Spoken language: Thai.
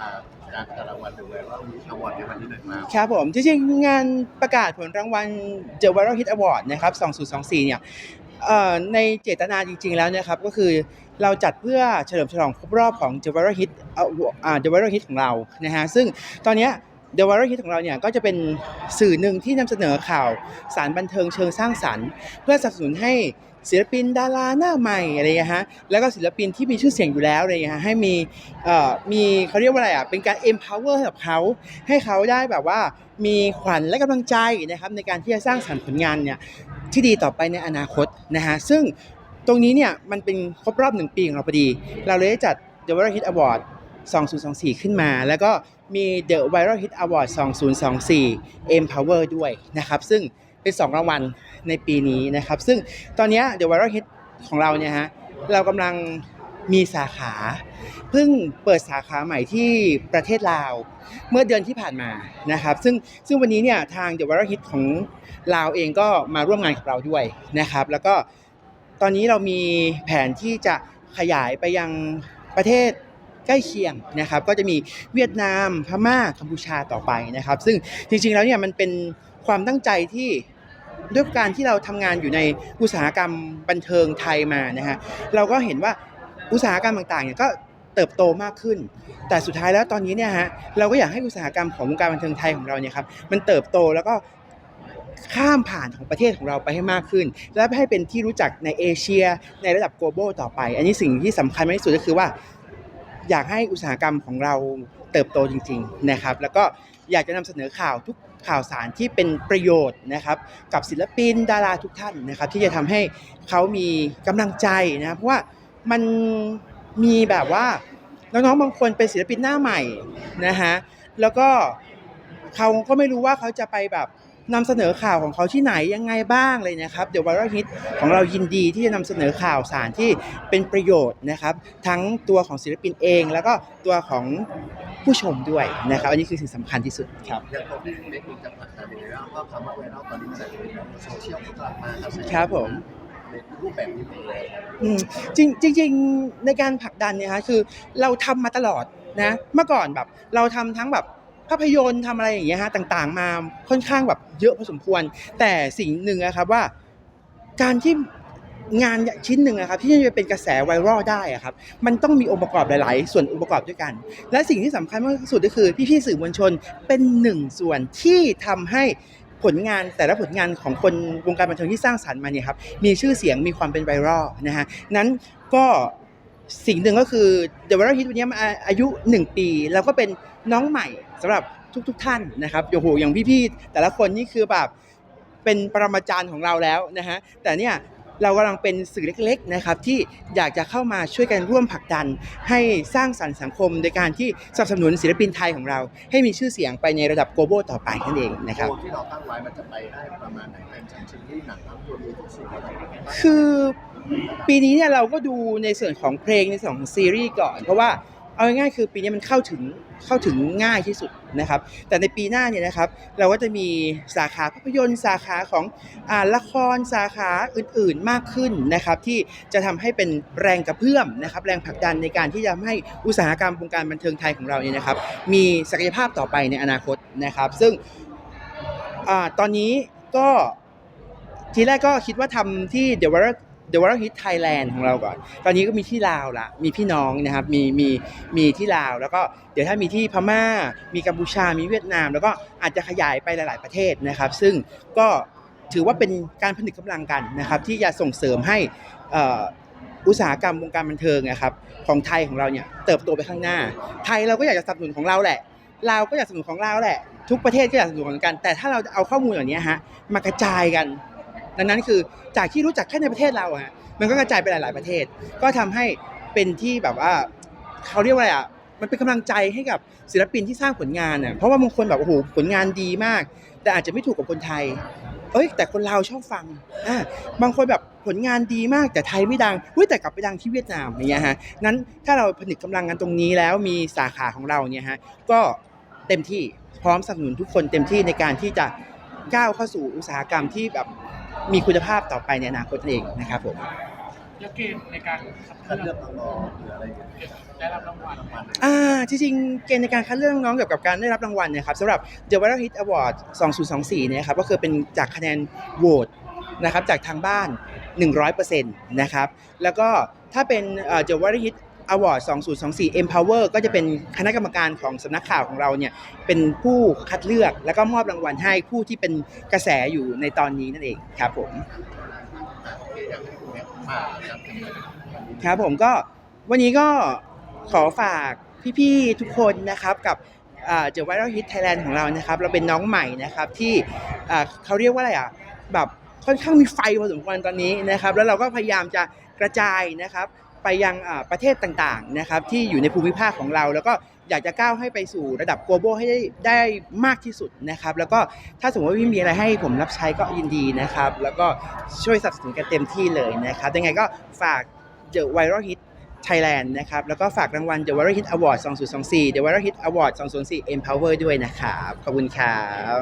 อ่าการารรางวัลดูเลยว่ามีอวอร์ดในวันที่หนึ่งมาครับผมจริงๆงานประกาศผลรางวัล The Viral Hit Award นะครับ 2024 เนี่ยเอ่อในเจตนาจริง ๆ แล้วนะครับก็คือเราจัดเพื่อเฉลิมฉลองครบรอบของ The Viral Hit Award อ่า The Viral Hit ของเรานะฮะซึ่งตอนนี้ เนี้ย The Viral Hit ของเราเนี่ยก็จะเป็นสื่อหนึ่งที่นำเสนอข่าวสารบันเทิงเชิงสร้างสรรค์ เพื่อสนับสนุนให้ศิลปินดาราหน้าใหม่อะไรเงี้ยฮะแล้วก็ศิลปินที่มีชื่อเสียงอยู่แล้วอะไรเงี้ยฮะให้มีเอ่อมีเขาเรียกว่าอะไรอะเป็นการ empower ให้กับเขาให้เขาได้แบบว่ามีขวัญและกำลังใจนะครับในการที่จะสร้างสรรค์ผลงานเนี่ยที่ดีต่อไปในอนาคตนะฮะซึ่งตรงนี้เนี่ยมันเป็นครบรอบหนึ่งปีของเราพอดี เราเลยจัด The Viral Hit Award 2024 ขึ้นมา แล้วก็มี The Viral Hit Award 2024 Empower ด้วยนะครับซึ่งเป็น 2 รางวัลในปีนี้นะครับซึ่งตอนนี้ The Viral Hit ของเราเนี่ยฮะเรากำลังมีสาขาเพิ่งเปิดสาขาใหม่ที่ประเทศลาว เมื่อเดือนที่ผ่านมานะครับ ซึ่งซึ่งวันนี้เนี่ยทาง The Viral Hit ของลาวเองก็มาร่วมงานกับเราด้วยนะครับ แล้วก็ตอนนี้เรามีแผนที่จะขยายไปยังประเทศ ใกล้เคียงนะครับ ก็จะมีเวียดนามพม่ากัมพูชาต่อไปนะครับ ซึ่งจริงๆแล้วเนี่ยมันเป็นความตั้งใจที่ด้วยการที่เราทำงานอยู่ในอุตสาหกรรมบันเทิงไทยมานะฮะเราก็เห็นว่าอุตสาหกรรมต่างๆเนี่ยก็เติบโตมากขึ้น แต่สุดท้ายแล้วตอนนี้เนี่ยฮะเราก็อยากให้อุตสาหกรรมของวงการบันเทิงไทยของเราเนี่ยครับมันเติบโตแล้วก็ข้ามผ่านของประเทศของเราไปให้มากขึ้น และให้เป็นที่รู้จักในเอเชีย ในระดับ global ต่อไป อันนี้สิ่งที่สำคัญมากที่สุดก็คือว่า อยากให้อุตสาหกรรมของเราเติบโตจริง ๆนะครับ แล้วก็อยากจะนำเสนอข่าวทุกข่าวสารที่เป็นประโยชน์นะครับ กับศิลปินดาราทุกท่านนะครับ ที่จะทำให้เขามีกำลังใจนะเพราะว่ามันมีแบบว่าน้องๆบางคนเป็นศิลปินหน้าใหม่นะฮะแล้วก็เขาก็ไม่รู้ว่าเขาจะไปแบบ นำเสนอข่าวของเขาที่ไหนยังไงบ้างเลยนะครับเดี๋ยว Viral Hit ของเรายินดีที่จะนำเสนอข่าวสารที่เป็นประโยชน์นะครับ ทั้งตัวของศิลปินเอง แล้วก็ตัวของผู้ชมด้วยนะครับอันนี้คือสิ่งสำคัญที่สุดครับอย่างตัวพี่เล็กมีจะผลักดันยังไงบ้างเพราะคำว่าไวรัลตอนนี้มันอาจจะเป็นแบบโซเชียลที่กลับมาครับครับผมในรูปแบบนี้เลยอืมจริงจริงๆในการผลักดันเนี่ยฮะคือเราทำมาตลอดนะเมื่อก่อนแบบเราทำทั้งแบบ ภาพยนตร์ทำอะไรอย่างเงี้ยฮะต่างๆ มาค่อนข้างแบบเยอะพอสมควร แต่สิ่งหนึ่งนะครับว่า การที่งานชิ้นหนึ่งอะครับที่จะเป็นกระแสไวรัลได้อะครับมันต้องมีองค์ประกอบหลาย ๆ ส่วนองค์ประกอบด้วยกัน และสิ่งที่สำคัญมากที่สุดก็คือพี่ๆสื่อมวลชนเป็นหนึ่งส่วนที่ทำให้ผลงานแต่ละผลงานของคนวงการบันเทิงที่สร้างสรรค์มาเนี่ยครับมีชื่อเสียงมีความเป็นไวรัลนะฮะนั้นก็ สิ่งหนึ่งก็คือ The Viral Hit วันนี้มันอายุ 1 ปี แล้วก็เป็นน้องใหม่สำหรับทุกๆทท่านนะครับโอ้โหอย่างพี่ๆแต่ละคนนี่คือแบบเป็นปรมาจารย์ของเราแล้วนะฮะแต่เนี่ยเรากำลังเป็นสื่อเล็กๆนะครับที่อยากจะเข้ามาช่วยกันร่วมผลักดัน ให้สร้างสรรค์สังคมในการที่สนับสนุนศิลปินไทยของเรา ให้มีชื่อเสียงไปในระดับ global ต่อไปนั่นเองนะครับโกที่เราตั้งไว้มันจะไปได้ประมาณไหนเป็นชั้นชิ้นที่หนังทั้งตัวมีทุกสิ่งอะไรอย่างเงี้ยคือ ปีนี้เนี่ยเราก็ดูในส่วนของเพลงในส่วนของซีรีส์ก่อน เพราะว่าเอาง่ายๆคือปีนี้มันเข้าถึงเข้าถึงง่ายที่สุดนะครับ แต่ในปีหน้าเนี่ยนะครับ เราก็จะมีสาขาภาพยนตร์ สาขาของอ่าละครสาขาอื่นๆมากขึ้นนะครับ ที่จะทำให้เป็นแรงกระเพื่อมนะครับ แรงผลักดันในการที่จะทำให้อุตสาหกรรมวงการบันเทิงไทยของเราเนี่ยนะครับ มีศักยภาพต่อไปในอนาคตนะครับ ซึ่งอ่าตอนนี้ก็ทีแรกก็คิดว่าทำที่ The Viral The Viral Hit Thailand ของเราก่อน ตอนนี้ก็มีที่ลาวละมีพี่น้องนะครับ มีมีมีที่ลาว แล้วก็เดี๋ยวถ้ามีที่พม่า มีกัมพูชา มีเวียดนาม แล้วก็อาจจะขยายไปหลาย ๆประเทศนะครับ ซึ่งก็ถือว่าเป็นการผนึกกำลังกันนะครับ ที่จะส่งเสริมให้อุตสาหกรรมวงการบันเทิงนะครับของไทยของเราเนี่ยเติบโตไปข้างหน้า ไทยเราก็อยากจะสนับสนุนของเราแหละลาวก็อยากสนับสนุนของเราแหละ ทุกประเทศก็อยากสนับสนุนเหมือนกัน แต่ถ้าเราจะเอาข้อมูลเหล่านี้ฮะมากระจายกัน ดังนั้นคือจากที่รู้จักแค่ในประเทศเราอะฮะมันก็กระจายไปหลาย ๆประเทศ ก็ทำให้เป็นที่แบบว่าเขาเรียกว่าอะไรอะมันเป็นกำลังใจให้กับศิลปินที่สร้างผลงานอะเพราะว่าบางคนแบบโอ้โหผลงานดีมาก แต่อาจจะไม่ถูกกับคนไทย เอ้ย แต่คนลาวชอบฟังอ่าบางคนแบบผลงานดีมากแต่ไทยไม่ดังเฮ้ยแต่กลับไปดังที่เวียดนามอย่างเงี้ยฮะนั้นถ้าเราผนึกกำลังกันตรงนี้แล้วมีสาขาของเราเนี่ยฮะก็เต็มที่พร้อมสนับสนุนทุกคนเต็มที่ในการที่จะก้าวเข้าสู่อุตสาหกรรมที่แบบ มีคุณภาพต่อไปในอนาคตนั่นเองนะครับผมแล้วเกณฑ์ในการคัดคัดเลืเลืออกกน้องๆหรืออะไรอย่างเงี้ยได้รับรางวัลรางวัลเลยอ่าจริงๆเกณฑ์ในการคัดเลือกน้องๆเกี่ยวกับการได้รับรางวัลเนะครับสำหรับ The Viral Hit Award 2024เนี่ยครับก็คือเป็นจากคะแนนโหวตนะครับจากทางบ้าน 100%นะครับแล้วก็ถ้าเป็นเอ่อ The Viral Hit Award 2024 Empower ก็จะเป็นคณะกรรมการของสำนักข่าวของเราเนี่ยเป็นผู้คัดเลือกแล้วก็มอบรางวัลให้ผู้ที่เป็นกระแสอยู่ในตอนนี้นั่นเองครับผมครับผมก็วันนี้ก็ขอฝากพี่ๆทุกคนนะครับกับเจอไวรัลฮิตไทยแลนด์ของเรานะครับ เราเป็นน้องใหม่นะครับที่เขาเรียกว่าอะไรอะแบบค่อนข้างมีไฟพอสมควรตอนนี้นะครับ แล้วเราก็พยายามจะกระจายนะครับ ไปยังประเทศต่างๆนะครับที่อยู่ในภูมิภาคของเรา แล้วก็อยากจะก้าวให้ไปสู่ระดับ global ให้ได้ได้มากที่สุดนะครับ แล้วก็ถ้าสมมติว่าพี่มีอะไรให้ผมรับใช้ก็ยินดีนะครับ แล้วก็ช่วยสนับสนุนกันเต็มที่เลยนะครับยังไงก็ฝาก The Viral Hit Thailand นะครับ แล้วก็ฝากรางวัล The Viral Hit Award 2024 The Viral Hit Award 2024 Empower ด้วยนะครับ ขอบคุณครับ